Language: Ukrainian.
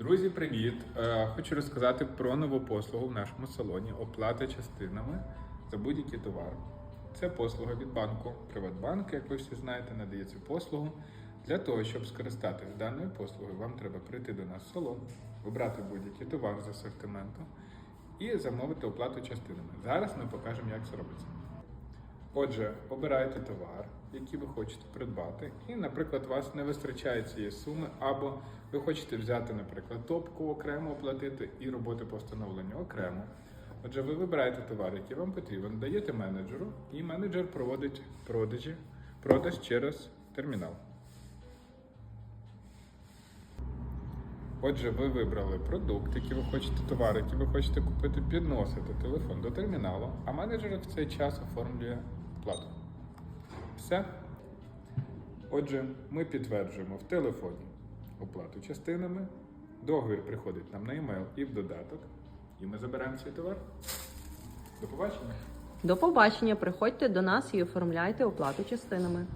Друзі, привіт! Е, Хочу розказати про нову послугу в нашому салоні оплата частинами за будь-який товар. Це послуга від банку Приватбанк, як ви всі знаєте, надає цю послугу. Для того, щоб скористатися даною послугою, вам треба прийти до нас в салон, обрати будь-який товар з асортименту і замовити оплату частинами. Зараз ми покажемо, як це робиться. Отже, обирайте товар, який ви хочете придбати, і, наприклад, у вас не вистачає цієї суми, або ви хочете взяти, наприклад, топку окремо оплатити і роботи по встановленню окремо. Отже, ви вибираєте товар, який вам потрібен, даєте менеджеру, і менеджер проводить продажі, продаж через термінал. Отже, ви вибрали продукт, який ви хочете, товар, який ви хочете купити, підносите телефон до терміналу, а менеджер в цей час оформлює плату. Все. Отже, ми підтверджуємо в телефоні оплату частинами. Договір приходить нам на емейл і в додаток. І ми забираємо свій товар. До побачення! До побачення. Приходьте до нас і оформляйте оплату частинами.